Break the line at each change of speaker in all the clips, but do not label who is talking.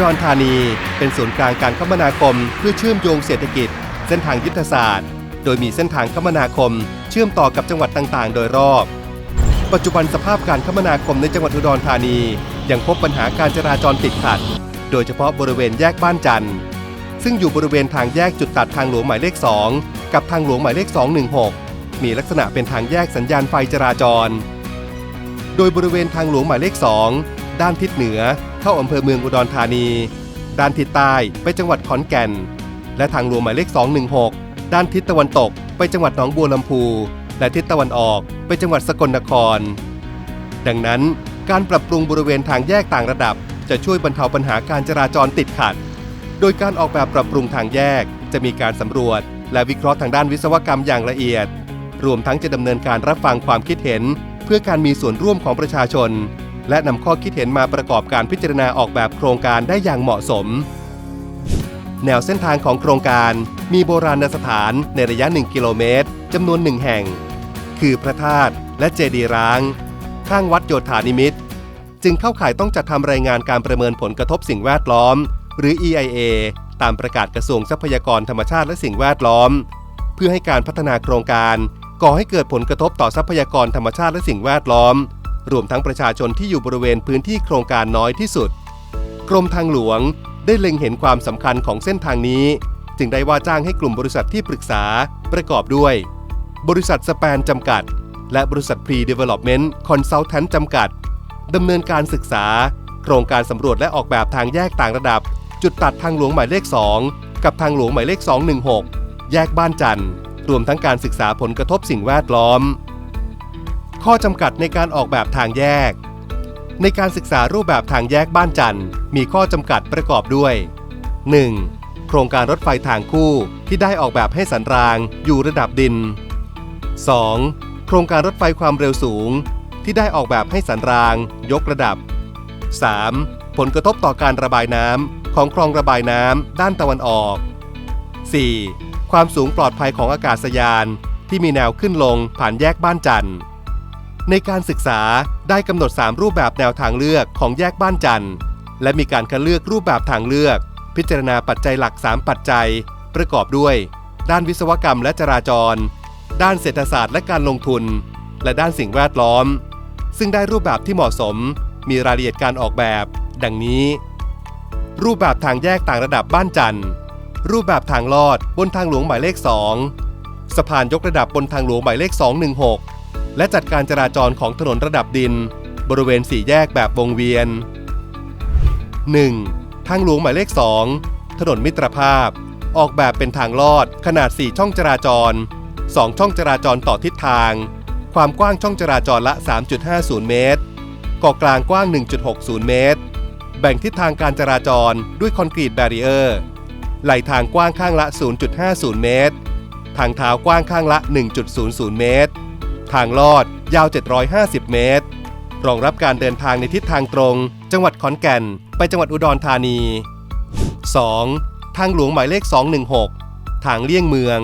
ดรธานี เป็นศูนย์กลางการคมนาคมเพื่อเชื่อมโยงเศรษฐกิจ เส้นทางยุทธศาสตร์ โดยมีเส้นทางคมนาคม เชื่อมต่อกับจังหวัดต่างๆ โดยรอบ ปัจจุบันสภาพการคมนาคมในจังหวัดอุดรธานี ยังพบปัญหาการจราจรติดขัด โดยเฉพาะบริเวณแยกบ้านจันทร์ซึ่งอยู่บริเวณทางแยกจุดตัดทางหลวงหมายเลข 2 กับทางหลวงหมายเลข 216 มีลักษณะเป็นทางแยกสัญญาณไฟจราจร โดยบริเวณทางหลวงหมายเลข 2 ด้านทิศเหนือ เข้าอำเภอเมืองอุดรธานี ด้านทิศใต้ไปจังหวัดขอนแก่น และทางหลวงหมายเลข 216 ด้านทิศตะวันตก ไปจังหวัดหนองบัวลำพู และทิศตะวันออกไปจังหวัดสกลนคร ดังนั้นการปรับปรุงบริเวณทางแยกต่างระดับ จะช่วยบรรเทาปัญหาการจราจรติดขัด โดยการออกแบบปรับปรุงทางแยก จะมีการสำรวจ และวิเคราะห์ทางด้านวิศวกรรมอย่างละเอียด รวมทั้งจะดำเนินการรับฟังความคิดเห็น เพื่อการมีส่วนร่วมของประชาชน และนำข้อคิดเห็นมาประกอบการพิจารณาออกแบบโครงการได้อย่างเหมาะสม แนวเส้นทางของโครงการมีโบราณสถานในระยะ 1 กิโลเมตรจำนวนหนึ่งแห่ง คือพระธาตุและเจดีย์ร้าง ข้างวัดโยธานิมิตร จึงเข้าข่ายต้องจัดทำรายงานการประเมินผลกระทบสิ่งแวดล้อม หรือ EIA ตามประกาศกระทรวงทรัพยากรธรรมชาติและสิ่งแวดล้อม เพื่อให้การพัฒนาโครงการก่อให้เกิดผลกระทบต่อทรัพยากรธรรมชาติและสิ่งแวดล้อม รวมทั้งประชาชนที่อยู่บริเวณพื้นที่โครงการน้อยที่สุด กรมทางหลวงได้เล็งเห็นความสำคัญของเส้นทางนี้ จึงได้ว่าจ้างให้กลุ่มบริษัทที่ปรึกษาประกอบด้วย บริษัทสแปนจำกัด และบริษัท Pre Development Consultant จำกัดดำเนินการศึกษา โครงการสำรวจและออกแบบทางแยกต่างระดับ จุดตัดทางหลวงหมายเลข 2 กับทางหลวงหมายเลข 216 แยกบ้านจันทร์รวมทั้งการศึกษาผลกระทบสิ่งแวดล้อม ข้อจำกัดในการออกแบบทางแยก ในการศึกษารูปแบบทางแยกบ้านจันทร์มีข้อจำกัดประกอบด้วย 1. โครงการรถไฟทางคู่ที่ได้ออกแบบให้สันรางอยู่ระดับดิน 2. โครงการรถไฟความเร็วสูง ที่ได้ออกแบบให้สันรางยกระดับ 3. ผลกระทบต่อการระบายน้ำของคลองระบายน้ำด้านตะวันออก 4. ความสูงปลอดภัยของอากาศยาน ที่มีแนวขึ้นลงผ่านแยกบ้านจันทร์ ในการศึกษาได้กำหนด 3 รูปแบบแนวทางเลือกของแยกบ้านจันทร์ และมีการคัดเลือกรูปแบบทางเลือก พิจารณาปัจจัยหลัก 3 ปัจจัย ประกอบด้วย ด้านวิศวกรรมและจราจร ด้านเศรษฐศาสตร์และการลงทุน และด้านสิ่งแวดล้อม ซึ่งได้รูปแบบที่เหมาะสม มีรายละเอียดการออกแบบ ดังนี้ รูปแบบทางแยกต่างระดับบ้านจันทร์ รูปแบบทางลอดบนทางหลวงหมายเลข 2 สะพานยกระดับบนทางหลวงหมายเลข 216 และจัดการจราจรของถนนระดับดิน บริเวณสี่แยกแบบวงเวียน 1. ทางหลวงหมายเลข 2 ถนนมิตรภาพ ออกแบบเป็นทางลอดขนาด 4 ช่องจราจร 2 ช่องจราจรต่อทิศทาง ความกว้างช่องจราจรละ 3.50 เมตรก่อกลางกว้าง 1.60 เมตร แบ่งทิศทางการจราจรด้วยคอนกรีตแบรีเออร์ ไหลทางกว้างข้างละ 0.50 เมตร ทางเท้ากว้างข้างละ 1.00 เมตร ทางลอด ยาว 750 เมตร รองรับการเดินทางในทิศทางตรง จังหวัดขอนแก่น ไปจังหวัดอุดรธานี 2. ทางหลวงหมายเลข 216 ทางเลี่ยงเมือง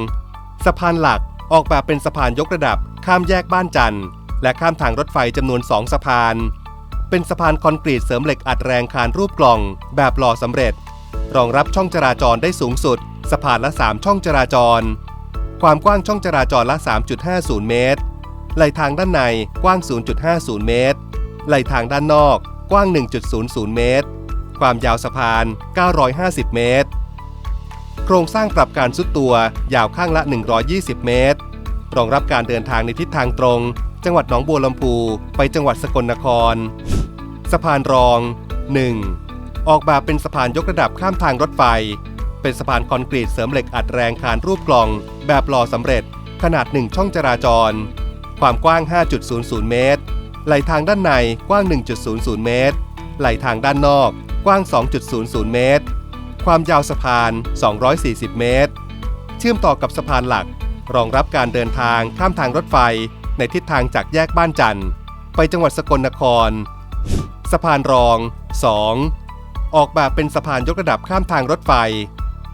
สะพานหลักออกแบบเป็นสะพานยกระดับข้ามแยกบ้านจันทร์ และข้ามทางรถไฟจำนวน 2 สะพาน เป็นสะพานคอนกรีตเสริมเหล็กอัดแรงคานรูปกล่อง แบบหล่อสำเร็จ รองรับช่องจราจรได้สูงสุด สะพานละ 3 ช่องจราจร ความกว้างช่องจราจรละ 3.50 เมตร ไหลทางด้านในกว้าง 0.50 เมตร ไหลทางด้านนอกกว้าง 1.00 เมตร ความยาวสะพาน 950 เมตร โครงสร้างปรับการสุดตัวยาวข้างละ 120 เมตร รองรับการเดินทางในทิศทางตรง จังหวัดหนองบัวลำพูไปจังหวัดสกลนคร สะพานรอง 1. ออกแบบเป็นสะพานยกระดับข้ามทางรถไฟ เป็นสะพานคอนกรีตเสริมเหล็กอัดแรงคานรูปกล่อง แบบหล่อสำเร็จขนาด 1 ช่องจราจร ความกว้าง 5.00 เมตร ไหลทางด้านในกว้าง 1.00 เมตร ไหลทางด้านนอกกว้าง 2.00 เมตร ความยาวสะพาน 240 เมตร เชื่อมต่อกับสะพานหลัก รองรับการเดินทางข้ามทางรถไฟ ในทิศทางจากแยกบ้านจันทร์ไปจังหวัดสกลนคร สะพานรอง 2. ออกแบบเป็นสะพานยกระดับข้ามทางรถไฟ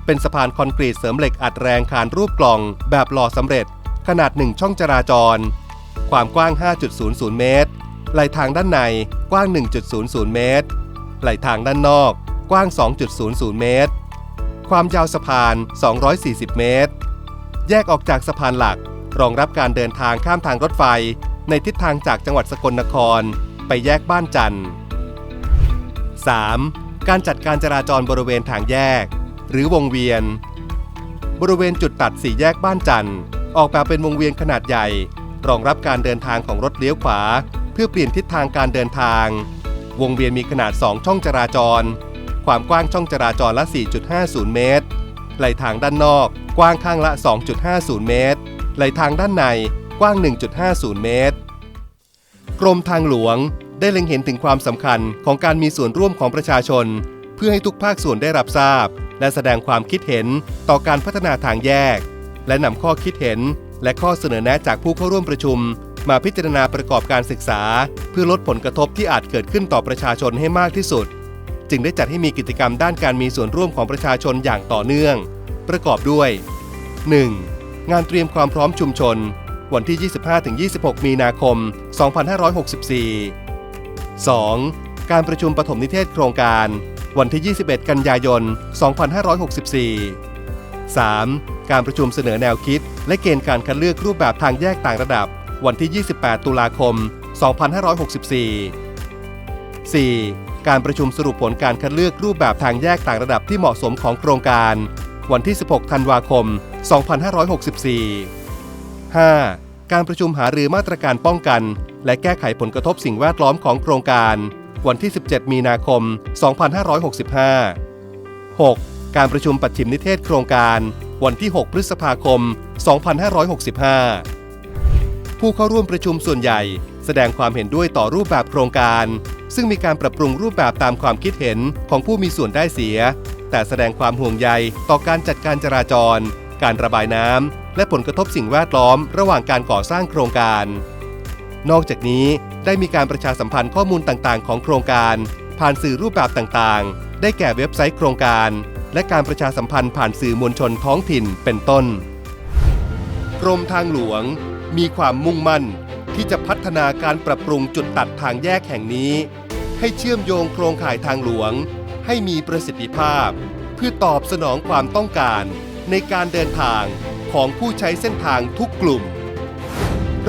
เป็นสะพานคอนกรีตเสริมเหล็กอัดแรงคานรูปกล่อง แบบหล่อสำเร็จ ขนาด1ช่องจราจร ความกว้าง 5.00 เมตร ไหลทางด้านในกว้าง 1.00 เมตร ไหลทางด้านนอกกว้าง 2.00 เมตร ความยาวสะพาน 240 เมตร แยกออกจากสะพานหลัก รองรับการเดินทางข้ามทางรถไฟ ในทิศทางจากจังหวัดสกลนคร ไปแยกบ้านจันทร์ 3. การจัดการจราจรบริเวณทางแยก หรือวงเวียน บริเวณจุดตัดสี่แยกบ้านจันทร์ ออกแบบเป็นวงเวียนขนาดใหญ่ รองรับการเดินทางของรถเลี้ยวขวา เพื่อเปลี่ยนทิศทางการเดินทาง วงเวียนมีขนาด 2 ช่องจราจร ความกว้างช่องจราจรละ 4.50 เมตร ไหลทางด้านนอกกว้างข้างละ 2.50 เมตร ไหลทางด้านในกว้าง 1.50 เมตร กรมทางหลวงได้เล็งเห็นถึงความสำคัญของการมีส่วนร่วมของประชาชน เพื่อให้ทุกภาคส่วนได้รับทราบ และแสดงความคิดเห็นต่อการพัฒนาทางแยก และนำข้อคิดเห็น และข้อเสนอแนะจากผู้เข้าร่วมประชุม มาพิจารณาประกอบการศึกษา เพื่อลดผลกระทบที่อาจเกิดขึ้นต่อประชาชนให้มากที่สุด จึงได้จัดให้มีกิจกรรมด้านการมีส่วนร่วมของประชาชนอย่างต่อเนื่อง ประกอบด้วย 1. งานเตรียมความพร้อมชุมชน วันที่ 25-26 มีนาคม 2564 2. การประชุมปฐมนิเทศโครงการ วันที่ 21 กันยายน 2564 3. การประชุมเสนอแนวคิด และเกณฑ์การคัดเลือกรูปแบบทางแยกต่างระดับ วันที่ 28 ตุลาคม 2564 4. การประชุมสรุปผลการคัดเลือกรูปแบบทางแยกต่างระดับที่เหมาะสมของโครงการ วันที่ 16 ธันวาคม 2564 5. การประชุมหารือมาตรการป้องกัน และแก้ไขผลกระทบสิ่งแวดล้อมของโครงการ วันที่ 17 มีนาคม 2565 6. การประชุมปัจฉิมนิเทศโครงการ วันที่ 6 พฤษภาคม 2565 ผู้เข้าร่วมประชุมส่วนใหญ่ แสดงความเห็นด้วยต่อรูปแบบโครงการ ซึ่งมีการปรับปรุงรูปแบบตามความคิดเห็นของผู้มีส่วนได้เสีย แต่แสดงความห่วงใยต่อการจัดการจราจร การระบายน้ำและผลกระทบสิ่งแวดล้อม ระหว่างการก่อสร้างโครงการ นอกจากนี้ได้มีการประชาสัมพันธ์ข้อมูลต่างๆ ของโครงการ ผ่านสื่อรูปแบบต่างๆ ได้แก่เว็บไซต์โครงการ และการประชาสัมพันธ์ผ่านสื่อมวลชนท้องถิ่นเป็นต้น กรมทางหลวงมีความมุ่งมั่นที่จะพัฒนาการปรับปรุงจุดตัดทางแยกแห่งนี้ ให้เชื่อมโยงโครงข่ายทางหลวง ให้มีประสิทธิภาพ เพื่อตอบสนองความต้องการ ในการเดินทางของผู้ใช้เส้นทางทุกกลุ่ม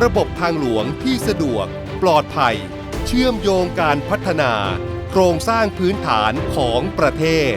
ระบบทางหลวงที่สะดวก ปลอดภัย เชื่อมโยงการพัฒนา โครงสร้างพื้นฐานของประเทศ